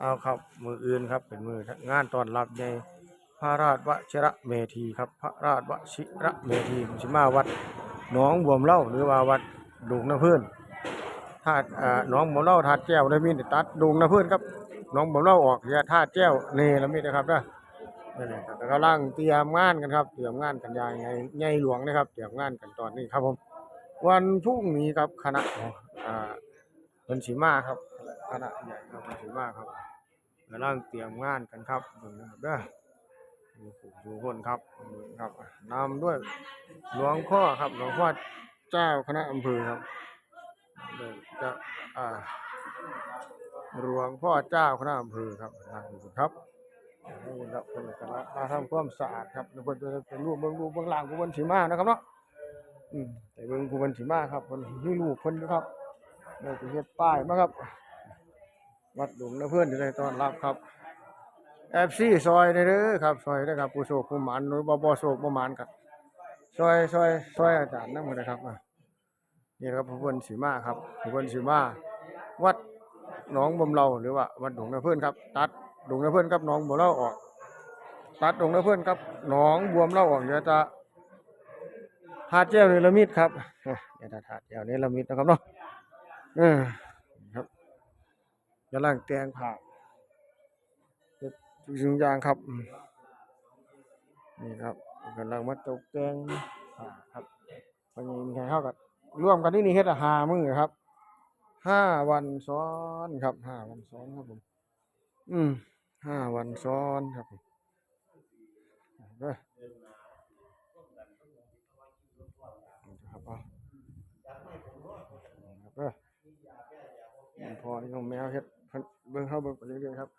เอาครับ มืออื่นครับ เป็นมืองานตอนรับในพระราชวชิระเมธีครับ พระราชวชิระเมธีชิมาวัดหนองบวมเล่าหรือว่าวัดดุงน้ำพื้นธาตุอ่าหนองบวมเล่าธาตุแก้วได้มีตัดดุงน้ำพื้นครับหนองบวมเล่าออกย่าธาตุแก้วเนละมิดนะครับนะนี่แหละครับแต่กำลังเตรียมงานกันครับ เตรียมงานกันย่างไงใหญ่หลวงนะครับ เตรียมงานกันตอนนี้ครับผม วันพรุ่งนี้ครับคณะองอ่าเป็นสีมาครับคณะใหญ่ครับเป็นสีมาครับ กำลังเตรียมงานกันครับเบิ่งนะครับเด้อมีผู้อยู่คนครับเบิ่งครับนำด้วยหลวงพ่อครับหลวงพ่อเจ้าคณะอำเภอครับเดี๋ยวจะอ่าหลวงพ่อเจ้าคณะอำเภอครับนั่งอยู่ครับนี่ครับเป็นการมาทำความสะอาดครับเดี๋ยวเพิ่นจะเป็นรูปเบิ่งรูปเบิ่งหลังผู้เพิ่นสีมานะครับเนาะอืมแต่เบิ่งผู้เพิ่นสีมาครับเพิ่นมีรูปเพิ่นอยู่ครับเราจะเฮ็ดป้ายมาครับ วัดหลวงนะเพื่อนที่ได้ต้อนรับครับแอฟซี่ซอยได้เด้อครับซอยได้อครับผู้โชคผู้หมานหรือบ่บ่โชคบ่หมานครับซอยซอยซอยอาจารย์นำกันนะครับนี่ครับผู้เพิ่นสีมาครับผู้เพิ่นสีมา วัดหนองบ่มเราหรือว่าวัดหลวงนะเพื่อนครับ ตัดหลวงนะเพื่อนครับหนองบ่มเราออก ตัดหลวงนะเพื่อนครับหนองบวมเราออกเดี๋ยวจะหาดแก้วเนรมิตครับอะเดี๋ยวจะหาดแก้วเนรมิตนะครับเนาะเออ กำลังแตงผ้าเฮ็ดทุกสิ่งยางครับ นี่ครับกำลังมาตกแต่งผ้าครับวันนี้มีใครเข้ากันร่วมกันที่นี่เฮ็ดอาหามือครับห้าวันซ้อนครับห้าวันซ้อนครับผม อืมห้าวันซ้อนครับผมเอครับเอาครับเด้อมันพอที่ของแมวเฮ็ด เพิ่นเบิ่งเข้าเบิ่งไปเรื่อยๆครับ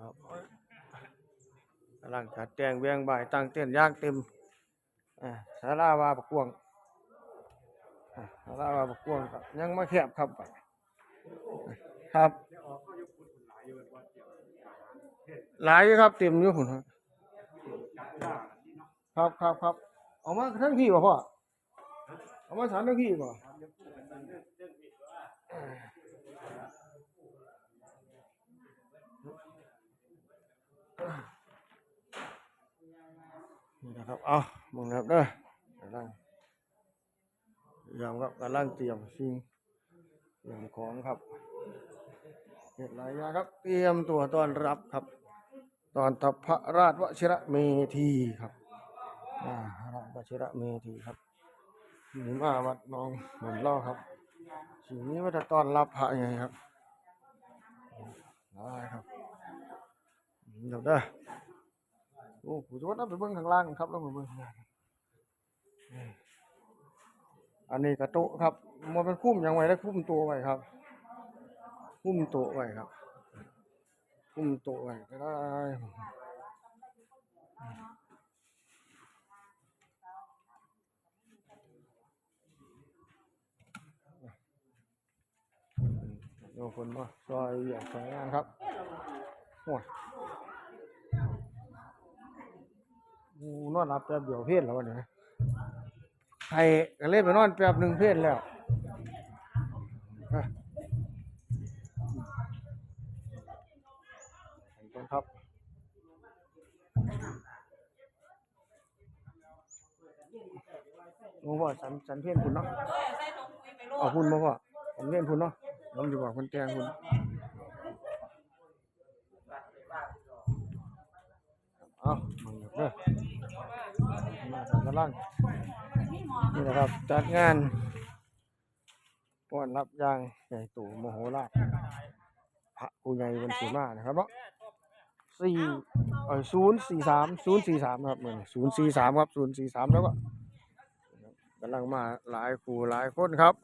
ครับกำลังจัดแต่งแวงบ่ายตั้งเต้นยางเต็มอ่าศาวาบักกวงอ่าศาวาบักกวงครับยังไมาแคบครับ ครับหลายครับเต็มอยู่พุ่นครับครับครับ ครับเอามาทั้งพี่ป่ะพ่อเอามาสามทั้งพี่ป่ะนี่นะครับเอามึงนะครับเด้อกำลังเตรียมครับกำลังเตรียมสิ่งเตรียมของครับเห็ดหลายาครับ เตรียมตัวต้อนรับครับ ตอนตับพระราชวชิระเมธีครับ อ่าระวชิระเมธีครับนี่มาวัดน้องเหมือนล่อครับสิ่งนี้ว่าจะต้อนรับพระยังไงครับได้ครับเดี๋ยวเด้โอ้ผู้ชมนับไปเบื้องข้างล่างครับแล้วมาเบื้องข้างล่างอันนี้กระโตะครับมันเป็นคุ้มยังไงได้คุ้มตัวไว้ครับ คุ้มตัวไว้ครับ คุ้มตัวไว้ก็ได้ โยคนมาซอยเหยียบสวยงามครับโอ้ยนอนรับแป๊บเดียวเพศแล้ววันนี้ใครก็เล่นไปนอนแป๊บหนึ่งเพศแล้วฮะขอบคุณครับโอ้พ่อสันสันเพี้ยนคุณเนาะเอาคุณมาพ่อ สันเพี้ยนคุณเนาะผมจะบอกคนแกงคุณเอามึงเด้อมาทำกำลังนี่นะครับจัดงานต้อนรับย่างใหญ่โตโมโหลาภพระกูใหญ่วันสีมานะครับเนาะสี่เออศูนย์สี่สามศูนย์สี่สามครับเหมือนศูนย์สี่สามครับศูนย์สี่สามแล้วก็กำลังมาหลายครูหลายคนครับ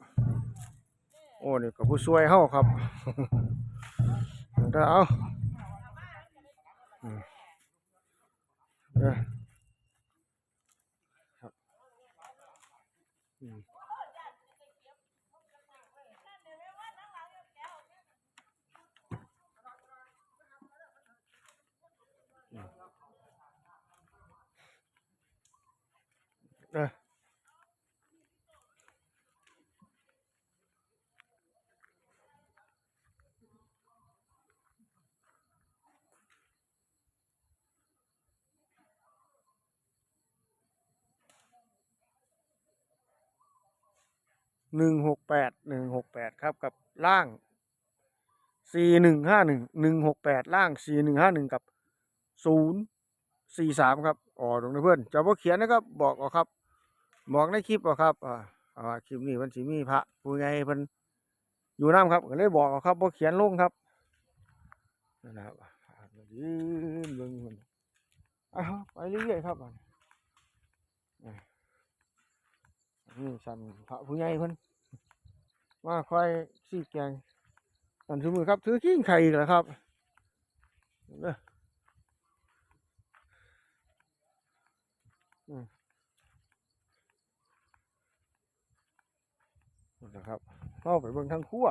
โอ้นี่กับผู้ช่วยเฮาครับเด้อเอาอืมเด้อครับ หนึ่งหกแปดหนึ่งหกแปดครับกับล่างสี่หนึ่งห้าหนึ่งหนึ่งหกแปดล่างสี่หนึ่งห้าหนึ่งกับศูนย์สี่สามครับอ๋อตรงนี้เพื่อนจะบอกเขียนนะครับบอกเอาครับ บอกในคลิปเอาครับอ่าอ่าคลิปนี้มันสีมีพระผู้ใหญ่เพิ่นอยู่น้ำครับก็เลยบอกเอาครับบอกเขียนลงครับนะครับยืนเบิ่งเพิ่นอะไปเรื่อยๆครับอะอะ นี่สันพระผู้ใหญ่เพิ่นมาคอยซีแกงสันถือมือครับถือขิ้งไข่อีกแล้วครับเด้ออืมนะครับเข้าไปเบิ่งทางขั้ว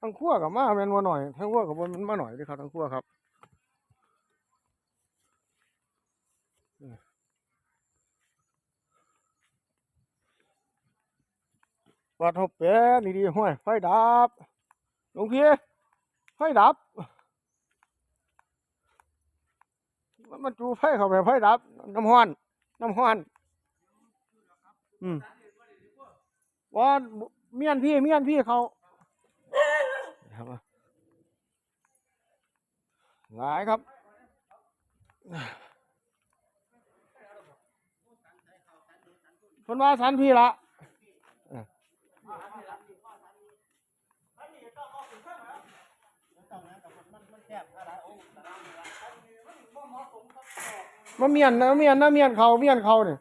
ทางขั้วกับมาแมนมาหน่อยทางขั้วกับมันมาหน่อยด้วยครับทางขั้วครับ วัดหบเป็นดีๆห้วยไฟดับลวงพี่ไฟดับมันมันจูไฟเข้าไปไฟดับ น้ำห้อน น้ำห้อน อืมว่าเมียนพี่เมียนพี่เขาครับหลายครับคนว่าสันพี่ละ มาเมียนนะเมียนนะเมียนเขาเมียนเขาเนี่ย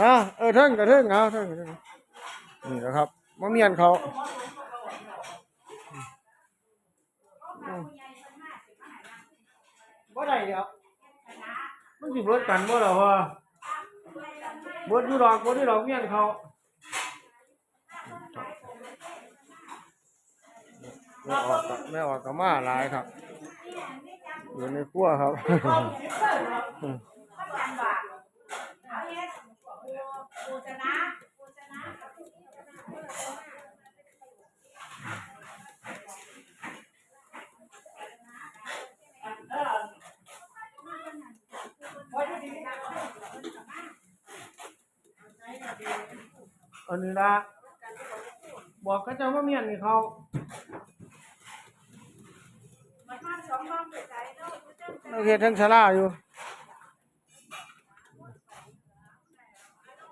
อ่าเออเทิงกับเทิงเอาเทิงกับเทิงนี่นะครับมะเมียนเขาบ่ได้เดี๋ยวมันสิเบิดกันบ่ล่ะว่าเบิดอยู่ดอกบ่ได้ดอกเมียนเขา แม่ออกกับแม่ออกกับมาหลายครับ อยู่ในครัวครับอันนี้ละบอกเขาเจ้าว่าเมียนนี่เขา เราเห็นทั้งชลาอยู่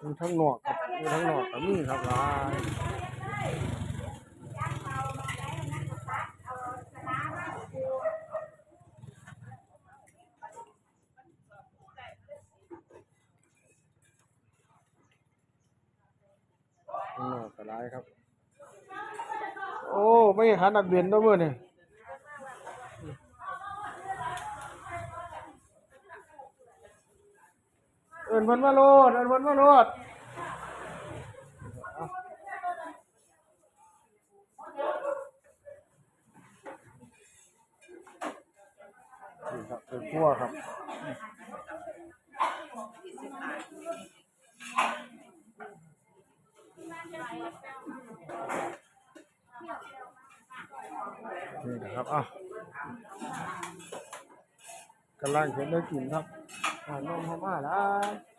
มีทั้งหนวกครับมีทั้งหนวกกับมีครับหลายหนวกกับหลายครับ โอ้ไม่หันักเบียนด้วยมือนี่เอินเพันมาโลดเอินเพันมาโลดนี่ครับเป็นพัวครับนี่นะครับอะกำลังเห็นได้กลิ่นครับอ่านมพม่าแล้ว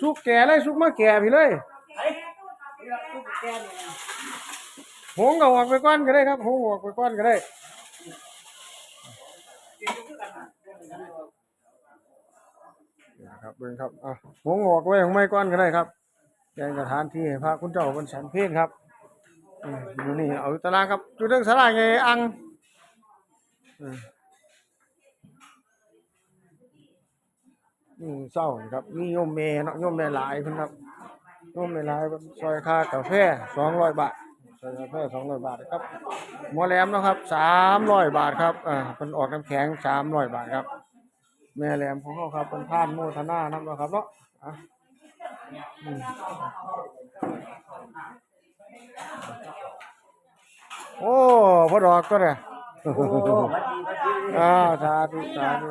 สุกแก่เลยสุกมาแก่พี่เลยหงก็ออกไปก้อนก็ได้ครับหงออกไปก้อนก็ได้ครับเบิ่งครับอะหงออกไว้ของไม่ก้อนก็ได้ครับแกงกระทานที่ให้พระคุณเจ้าบนสันเพลครับอืมอยู่นี่เอาตารางครับจุดเรื่องสลายไงอัง อืมนี่เศร้าครับมีโยมเมเนาะโยมเมหลายเพิ่นครับโยมเมหลายซอยค่ากาแฟสองร้อยบาทซอยกาแฟสองร้อยบาทครับหมอแหลมนะครับสามร้อยบาทครับอ่าเพิ่นออกน้ำแข็งสามร้อยบาทครับ แม่แหลมของเขาครับเป็นท่านโมทนานํเนะครับเนาะอะอืมโอ้พอดอกก็เนี่ย อ้าวสาธุสาธุ